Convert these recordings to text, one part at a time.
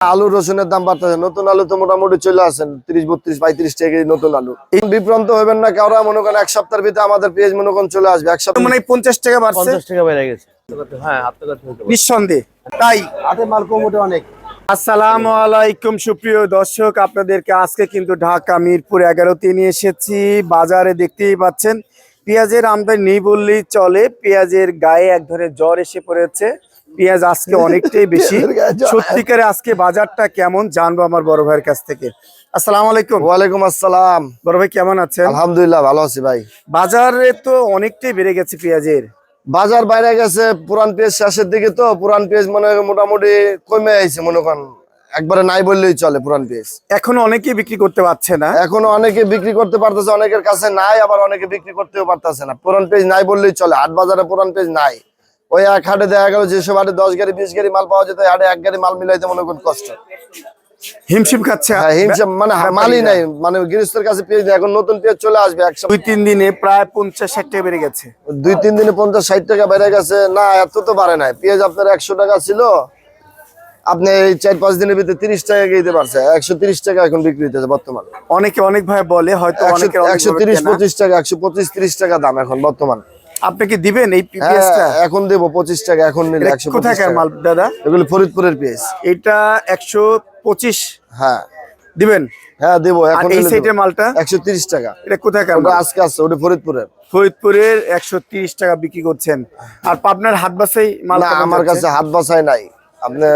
আলু রসুনের দাম বাড়তেছে। নতুন আলু তো মোটামুটি চলে আসেন তিরিশ বত্রিশ পঁয়ত্রিশ টাকা কেজি নতুন আলু। এই বিভ্রান্ত হবেন না কারও মনে করেন এক সপ্তাহের ভিতরে আমাদের পেঁয়াজ মনে করেন চলে আসবে। এক সপ্তাহ মানে পঞ্চাশ টাকা বাড়ছে? পঞ্চাশ টাকা বেড়ে গেছে। হ্যাঁ। নিঃসন্দেহে। তাই হাতে মাল কমোটে অনেক। আসসালামু আলাইকুম সুপ্রিয় দর্শক। আপনাদেরকে আজকে কিন্তু ঢাকা মিরপুর এগারোতে নিয়ে এসেছি। বাজারে দেখতেই পাচ্ছেন পেঁয়াজের আমদানি নেই বললেই চলে। পেঁয়াজের গায়ে এক ধরনের জ্বর এসে পড়েছে। পেঁয়াজ আজকে অনেকটাই বেশি। সত্যিকারে আজকে বাজারটা কেমন জানব আমার বড় ভাইয়ের কাছ থেকে। আসসালাম আলাইকুম। ওয়ালাইকুম আসসালাম। বড় ভাই কেমন আছেন? আলহামদুলিল্লাহ ভালো আছি ভাই। বাজারে তো অনেকটাই বেড়ে গেছে পেঁয়াজের। বাজার বাইরে গেছে পুরান পেঁয়াজ শেষের দিকে তো পুরান পেঁয়াজ মনে হয় মোটামুটি কমে আইছে মনে করেন একবারে নাই বললেই চলে পুরান পেঁয়াজ। এখন অনেকেই বিক্রি করতে পারছে না। এখনও অনেকে বিক্রি করতে পারতেছে অনেকের কাছে নাই আবার অনেকে বিক্রি করতেও পারতেছে না। পুরান পেজ নাই বললেই চলে হাট বাজারে পুরান পেজ নাই। ওই এক হাটে দেখা গেল যেসব হাটে দশ গাড়ি বিশ গাড়ি মাল পাওয়া যেত হাটে এক গাড়ি মাল মিলাইতে মনে করেন কষ্ট। হিমশিম খাচ্ছে? হ্যাঁ হিমসা মানে মালই নাই মানে গৃহস্থের কাছে পেঁয়াজ নেই এখন নতুন পেঁয়াজ চলে আসবে একশো। দুই তিন দিনে প্রায় পঞ্চাশ ষাট টাকা বেড়ে গেছে। দুই তিন দিনে পঞ্চাশ ষাট টাকা বেড়ে গেছে না এত তো বাড়ে নাই। পেঁয়াজ আপনার একশো টাকা ছিল আপনি এই চার পাঁচ দিনের ভিতরে তিরিশ টাকা দিতে পারছে একশো তিরিশ টাকা এখন বিক্রি হইতেছে বর্তমান। অনেকে অনেক ভাই বলে হয়তো একশো তিরিশ পঁচিশ টাকা একশো পঁচিশ তিরিশ টাকা দাম এখন বর্তমান। আপনি কি দিবেন এই পেঁয়াজটা হ্যাঁ, এখন দেবো পঁচিশ টাকা এখন নিলে একশো কোথাকার মাল দাদা? এগুলো ফরিদপুরের পেঁয়াজ এটা একশো পঁচিশ। হ্যাঁ। দিবেন? হ্যাঁ দেবো এখন এই সাইডের মালটা? একশো তিরিশ টাকা। এটা কোথাকার? আজকে আসছে ওটা ফরিদপুরের। ফরিদপুরের একশো তিরিশ টাকা বিক্রি করছেন। আর পাবনার হাট বাসাই মাল আমার কাছে হাত বাসায় নাই। আপনি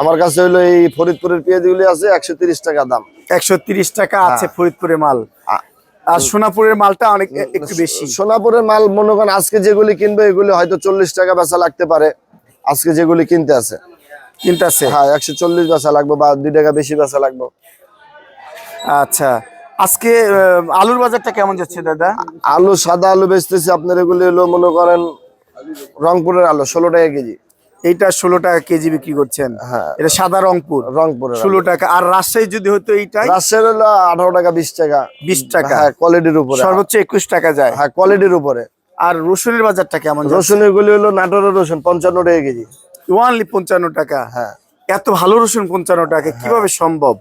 আমার কাছে হইল এই ফরিদপুরের পেঁয়াজ গুলি আছে একশো তিরিশ টাকা দাম। একশো তিরিশ টাকা আছে ফরিদপুরের মাল। আর সোনাপুরের মালটা অনেক একটু বেশি। সোনাপুরের মাল মনে করেন আজকে যেগুলি কিনবে এগুলি হয়তো চল্লিশ টাকা বেচা লাগতে পারে। আজকে যেগুলি কিনতে আছে। কিনতে আছে? হ্যাঁ একশো চল্লিশ বেচা লাগবে বা দুই টাকা বেশি বেচা লাগবে। আচ্ছা। আজকে আলুর বাজারটা কেমন যাচ্ছে দাদা? আলু সাদা আলু বেচতেছি আপনার এগুলি হলো মনে করেন রংপুরের আলু ষোলো টাকা কেজি। এইটা ষোলো টাকা কেজি বিক্রি করছেন। হ্যাঁ। এটা সাদা রংপুর। রংপুর। ষোলো টাকা। আর রাজশাহী যদি হতো এইটা রাজশাহী হলো আঠারো টাকা বিশ টাকা। বিশ টাকা। হ্যাঁ কোয়ালিটির উপরে। সর্বোচ্চ একুশ টাকা যায়। হ্যাঁ কোয়ালিটির উপরে। আর রসুনের বাজারটা কেমন রসুনের গুলি হলো নাটোরের রসুন পঞ্চান্ন টাকা কেজি। ওয়ানলি পঞ্চান্ন টাকা। হ্যাঁ। এত ভালো রসুন পঞ্চান্ন টাকা। কীভাবে সম্ভব?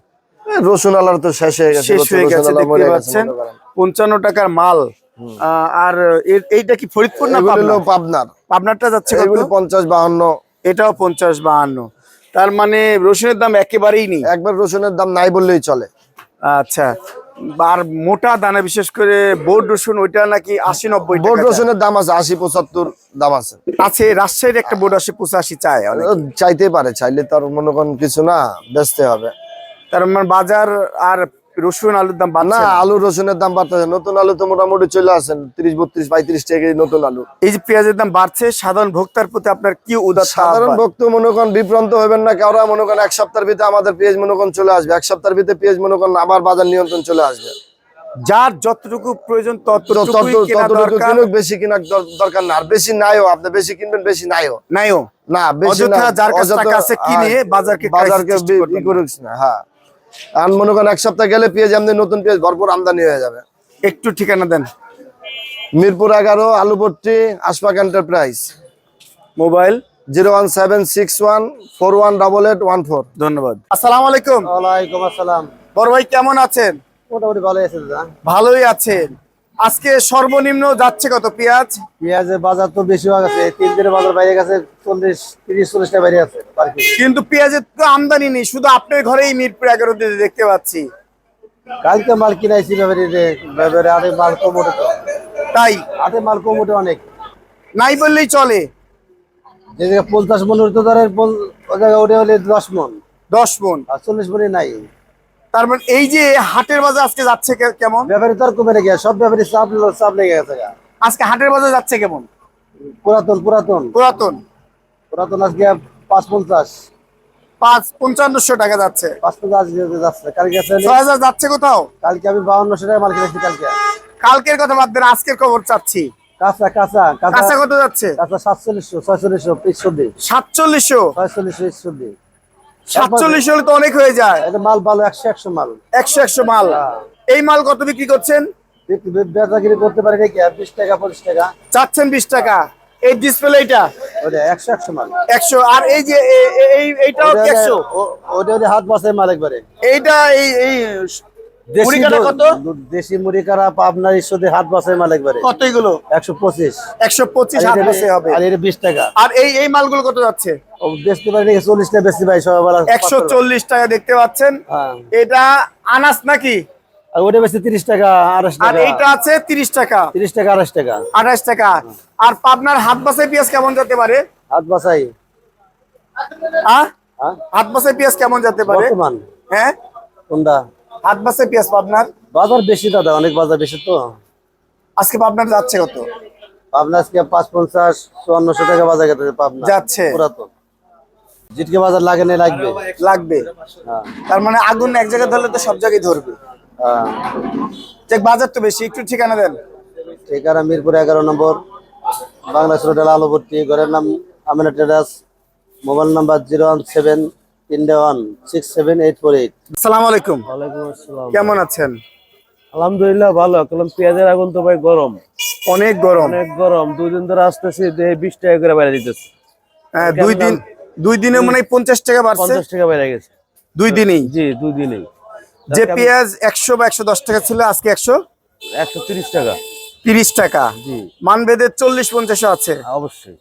রসুন আলার তো শেষ হয়ে গেছে শেষ হয়ে গেছে দেখতে পাচ্ছেন। পঞ্চান্ন টাকার মাল। আর এইটা কি ফরিদপুর না? পাবনার। পাবনারটা যাচ্ছে? পঞ্চাশ বাহান্ন। এটাও পঞ্চাশ বাহান্ন। তার মানে রসুনের দাম একেবারেই নেই। একবার রসুনের দাম নাই বললেই চলে। আচ্ছা আর মোটা দানা বিশেষ করে বোর্ড রসুন ওইটা নাকি আশি নব্বই বোর্ড রসুনের দাম আছে আশি পঁচাত্তর দাম আছে। আছে রাজশাহীর একটা বোর্ড আসে পঁচাশি চায় চাইতে পারে চাইলে তার মনে করেন কিছু না বেচতে হবে। তার মানে বাজার আর রসুন আলুর দাম না বাড়ছে না আলু রসুনের দাম বাড়তেছে। নতুন আলু তো মোটামুটি চলে আসেন ত্রিশ বত্রিশ পঁয়ত্রিশ টাকা কেজি নতুন আলু। এই যে পেঁয়াজের দাম বাড়ছে সাধারণ ভোক্তার প্রতি আপনার কি উদার সাধারণ ভক্ত মনে করেন বিভ্রান্ত হবেন না কারও মনে করেন এক সপ্তাহের ভিতরে আমাদের পেঁয়াজ মনে করেন চলে আসবে এক সপ্তাহের ভিতরে পেঁয়াজ মনে করেন আবার বাজার নিয়ন্ত্রণ চলে আসবে। যার যতটুকু প্রয়োজন ততটুকু বেশি কেনার দরকার না। আর বেশি নাইও আপনি বেশি কিনবেন বেশি নাইও। নাইও? না বেশি যার কাছে অযথা- টাকা আছে কিনে বাজারকে বাজারকে crisis সৃষ্টি বি- করবেন ই করুক না হ্যাঁ। আর মনে করেন এক সপ্তাহ গেলে পেঁয়াজ এমনি নতুন পেঁয়াজ ভরপুর আমদানি হয়ে যাবে। একটু ঠিকানা দেন। মিরপুর এগারো Alupatti Ashfaq enterprise. Mobile? Zero one seven six one four one double eight one four. ধন্যবাদ। আসসালাম আলাইকুম। ওয়ালাইকুম আসসালাম। বড় ভাই কেমন আছেন? মোটামুটি ভালোই আছে দাদা। ভালোই আছেন। আজকে সর্বনিম্ন যাচ্ছে কত পেঁয়াজ? পেঁয়াজের বাজার তো বেশি গেছে তিন দিনের বাজার বাইরে গেছে চল্লিশ তিরিশ চল্লিশ টাকা বাইরে আছে কিন্তু পেঁয়াজের তো আমদানি নেই শুধু আপনার ঘরেই মিরপুর এগারো দিতে দেখতে পাচ্ছি। কালকে মাল কিনাইছি ব্যাপারে আরে মাল কম ওঠে তো। তাই? হাতে মাল কম ওঠে অনেক। নাই বললেই চলে। যে জায়গায় পঞ্চাশ মন উঠতে ধরে পল- ও জায়গায় ওঠে হলে দশ মন। দশ মন। আর চল্লিশ মনে নাই। তার মানে এই যে হাটের বাজার আজকে যাচ্ছে কেমন? ব্যাপারে তো আর কমে লেগে সব ব্যাপারে চাপ চাপ লেগে গেছে আজকে হাটের বাজার যাচ্ছে কেমন? পুরাতন পুরাতন। পুরাতন। পুরাতন আজকে পাঁচ পঞ্চাশ। পাঁচ পঞ্চান্নশো টাকা যাচ্ছে। পাঁচ পঞ্চাশ যাচ্ছে কালকে ছয় হাজার যাচ্ছে কোথাও? কালকে আমি বাউন্নশো টাকা মাল কিনেছি কালকে। কালকের কথা বাদ দেন আজকের খবর চাচ্ছি। কাঁচা কাঁচা কাঁচা। কত যাচ্ছে? কাঁচা সাতচল্লিশশো ছয়চল্লিশশো পিছশো সাতচল্লিশশো। ছয়চল্লিশশো ইচ্ছু দিই সাতচল্লিশ হলে তো অনেক হয়ে যায়। এটা মাল ভালো একশো একশো মাল। একশো একশো মাল। এই মাল কত বিক্রি করছেন? বেচাকিরি করতে পারি নাকি? বিশ টাকা পঁচিশ টাকা। চাচ্ছেন বিশ টাকা। এই ডিসপ্লে এটা ওটা একশো একশো মাল। একশো। আর এই যে এইটাও একশো? ওটা হাত বাসায় মাল একবারে। এইটা এই এই দেশি মুড়ি কাটা দু- কত? দু- দেশি মুড়ি কারা আপনার ঈশ্বরে হাত বাসায় মাল একবারে। কত এগুলো? একশো পঁচিশ। একশো পঁচিশ হাত? বসে হবে। আর এটা বিশ টাকা। আর এই এই মালগুলো কত যাচ্ছে? বেচতে পারি চল্লিশ টাকা বেশি ভাই সবাই একশো চল্লিশ টাকা দেখতে পাচ্ছেন। হ্যাঁ। এটা আনাস নাকি? ওটা বেশি তিরিশ টাকা আড়াইশ আর এইটা আছে তিরিশ টাকা। তিরিশ টাকা আড়াইশ টাকা। আঠাশ টাকা। আর পাবনার হাত বাসায় পেঁয়াজ কেমন যেতে পারে? হাত বাসাই হ্যাঁ। হাত বাসায় পেঁয়াজ কেমন যেতে পারে? হ্যাঁ? কোনটা? হাত বাসায় পেঁয়াজ পাবনার বাজার বেশি দাদা অনেক বাজার বেশি তো। আজকে পাবনার যাচ্ছে কত? পাবনা আজকে পাঁচ পঞ্চাশ চুয়ান্নশো টাকা বাজার গেছে পাবনা। যাচ্ছে। পুরাতন। জিটকে বাজার লাগে না লাগবে। লাগবে। হ্যাঁ। তার মানে আগুন এক জায়গায় ধরলে তো সব জায়গায় ধরবে। হ্যাঁ। দেখ বাজার তো বেশি। একটু ঠিকানা দেন। ঠিকানা মিরপুর এগারো নম্বর বাংলাদেশ রোডের আলোবর্তী ঘরের নাম Amina traders mobile number zero one seven আসসালামু আলাইকুম। ওয়ালাইকুম আসসালাম। কেমন আছেন? আলহামদুলিল্লাহ ভালো। পেঁয়াজের আগুন তো ভাই গরম। অনেক গরম। অনেক গরম। দুই দিন ধরে আসতেছি দেহে বিশ টাকা করে বাইরে দিতেছে। হ্যাঁ, দুই দিন দুই দিনে মনে হয় পঞ্চাশ টাকা বাড়ছে। পঞ্চাশ টাকা বাইরে গেছে। দুই দিনেই? জি দুই দিনেই। যে পেঁয়াজ একশো বা একশো দশ টাকা ছিল আজকে একশো? একশো তিরিশ টাকা। তিরিশ টাকা। জি। মানবেদের চল্লিশ পঞ্চাশও আছে। অবশ্যই।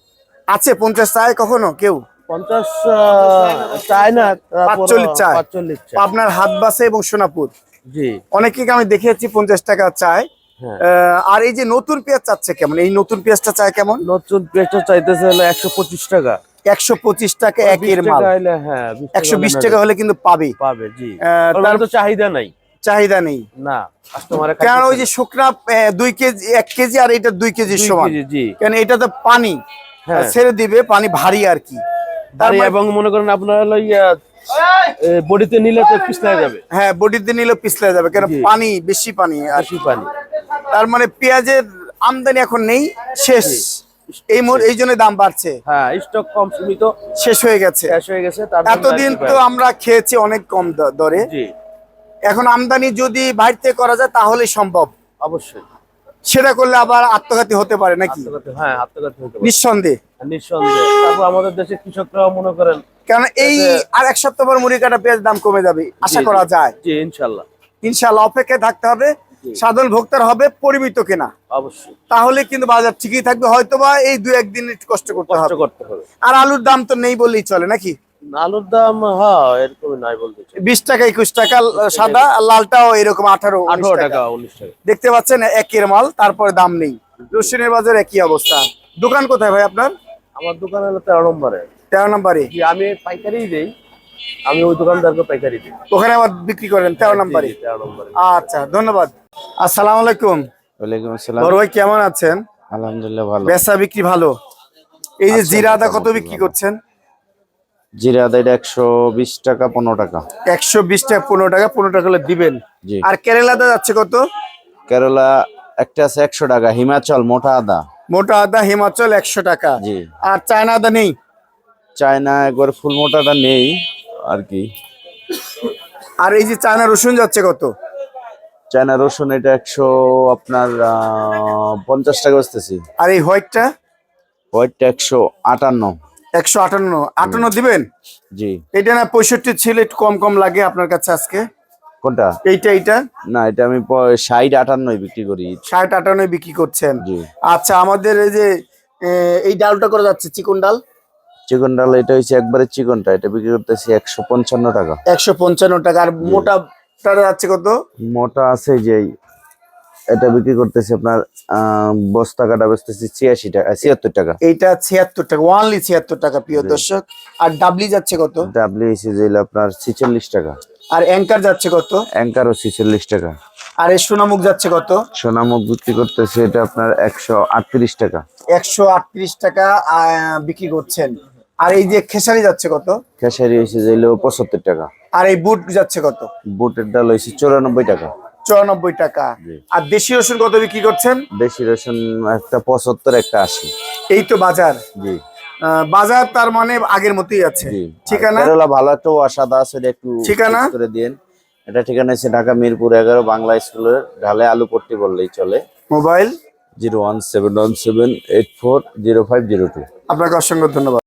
আছে পঞ্চাশ চায় কখনো? কেউ? পঞ্চাশ চায় না পাঁচচল্লিশ চায়। পাঁচচল্লিশ আপনার হাত বাসে এবং সোনাপুর। জি। অনেকে আমি দেখেছি পঞ্চাশ টাকা চায় হ্যাঁ। আর এই যে নতুন পেঁয়াজ চাচ্ছে কেমন? এই নতুন পেঁয়াজটা চায় কেমন? নতুন পেঁয়াজটা চাইতেছে হলো একশো পঁচিশ টাকা। একশো পঁচিশ টাকা একের মাল। হ্যাঁ একশো বিশ টাকা হলে কিন্তু পাবে। পাবে জি। তার তার তো চাহিদা নাই। চাহিদা নেই। না কারণ ওই যে শুকনা দুই কেজি এক কেজি আর এটা দুই কেজির সমান। কারণ এটা তো পানি। হ্যাঁ। ছেড়ে দিবে পানি ভারী আর কি। মানে- এবং মনে করেন আপনার হলো ইয়া বডিতে নিলে তো পিছলে যাবে। হ্যাঁ বডিতে নিলে পিছলে যাবে কারণ পানি বেশি পানি আর পানি। তার মানে পেঁয়াজের আমদানি এখন নেই শেষ। এই এই জন্য দাম বাড়ছে। হ্যাঁ স্টক কম সীমিত। শেষ হয়ে গেছে। শেষ হয়ে গেছে এতদিন তো আমরা খেয়েছি অনেক কম দরে। এখন আমদানি যদি বাইরে করা যায় তাহলে সম্ভব। অবশ্যই। সেটা করলে আবার আত্মঘাতী হতে পারে নাকি? হ্যাঁ আত্মঘাতী হতে পারে। নিঃসন্দেহে। নিঃসন্দেহে। তারপর আমাদের কৃষকরাও মনে করেন কারণ এই আর এক সপ্তাহ পর মুড়ি কাটা পেঁয়াজ দাম কমে যাবে আশা করা যায়। জি ইনশাল্লাহ। ইনশাল্লাহ অপেক্ষায় থাকতে হবে সাধারণ ভোক্তার হবে পরিমিত কেনা। অবশ্যই। তাহলে কিন্তু বাজার ঠিকই থাকবে হয়তোবা এই দু একদিন কষ্ট করতে কষ্ট করতে হবে। আর আলুর দাম তো নেই বললেই চলে নাকি? আলুর দাম হ্যাঁ এরকমই নাই বলতে বিশ টাকা একুশ টাকা সাদা লালটাও এরকম আঠারো আঠারো টাকা। উনিশ টাকা। দেখতে পাচ্ছেন একের মাল তারপরে দাম নেই। রসুনের বাজার একই অবস্থা। দোকান কোথায় ভাই আপনার? আমার দোকান হলো তেরো নম্বরে। তেরো নম্বরে। আমি পাইকারি দেই। আমি ওই দোকানদারকে পাইকারি দিই। ওখানে আবার বিক্রি করেন তেরো নম্বরে। তেরো নম্বরে। আচ্ছা ধন্যবাদ। আসসালামু আলাইকুম। ওয়ালাইকুম আসসালাম। বড় ভাই কেমন আছেন? আলহামদুলিল্লাহ ভালো। বেচা বিক্রি ভালো। এই যে জিরা আদা কত বিক্রি করছেন? জিরা এটা একশো বিশ টাকা পনেরো টাকা। একশো বিশ টাকা পনেরো টাকা পনেরো টাকা হলে দিবেন। আর কেরালা আদা যাচ্ছে কত? কেরালা একটা আছে একশো টাকা হিমাচল মোটা আদা। মোটা আদা হিমাচল একশো টাকা। জি। আর চায়না আদা নেই? চায়না একবার ফুল মোটাটা নেই আর কি। আর এই যে চায়না রসুন যাচ্ছে কত? চায়না রসুন এটা একশো আপনার পঞ্চাশ টাকা বেচতেছি আর এই হোয়াইটটা? হোয়াইটটা একশো আটান্ন। একশো আটান্ন। আটান্ন দিবেন? জি। এটা না পঁয়ষট্টি ছিল একটু কম কম লাগে আপনার কাছে আজকে? কোনটা? এইটা এইটা? না এটা আমি ষাট আটান্নই বিক্রি করি। ষাট আটান্ন বিক্রি করছেন। জি। আচ্ছা আমাদের এই যে এই ডালটা করে যাচ্ছে? চিকন ডাল? চিকন ডাল এটা হচ্ছে একবারে চিকনটা। এটা বিক্রি করতেছি একশো পঞ্চান্ন টাকা। একশো পঞ্চান্ন টাকা। আর মোটাটা যাচ্ছে কত? মোটা আছে যে এটা বিক্রি করতেছি আপনার বস্তা কাটা বেচতেছি ছিয়াশি টাকা ছিয়াত্তর টাকা। এইটা ছিয়াত্তর টাকা ওয়ানলি ছিয়াত্তর টাকা প্রিয় দর্শক। আর ডাবলি যাচ্ছে কত? ডাবলি হলো আপনার ছিচল্লিশ টাকা। আর অ্যাঙ্কার যাচ্ছে কত? অ্যাঙ্কারও ছিচল্লিশ টাকা। আর এই সোনামুখ যাচ্ছে কত? সোনামুখ বিক্রি করতেছে এটা আপনার একশো আটত্রিশ টাকা। একশো আটত্রিশ টাকা আহ, বিক্রি করছেন। আর এই যে খেসারি যাচ্ছে কত? খেসারি হয়েছে যে পঁচাত্তর টাকা। আর এই বুট যাচ্ছে কত? বুটের ডাল হয়েছে চুরানব্বই টাকা। চুরানব্বই টাকা। আর দেশি রসুন কত বিক্রি করছেন? দেশি রসুন একটা পঁচাত্তর একটা আশি। এই তো বাজার। জি। বাজার তার মানে আগের মতোই আছে। ঠিকানা? ভালো একটা আসাদা আছে একটু ঠিকানা? করে দিন এটা ঠিকানা হচ্ছে ঢাকা মিরপুর এগারো বাংলা স্কুলের ঢালে আলু পট্টি বললেই চলে। Mobile? Zero one seven one seven eight four zero five zero two. আপনাকে অসংখ্য ধন্যবাদ।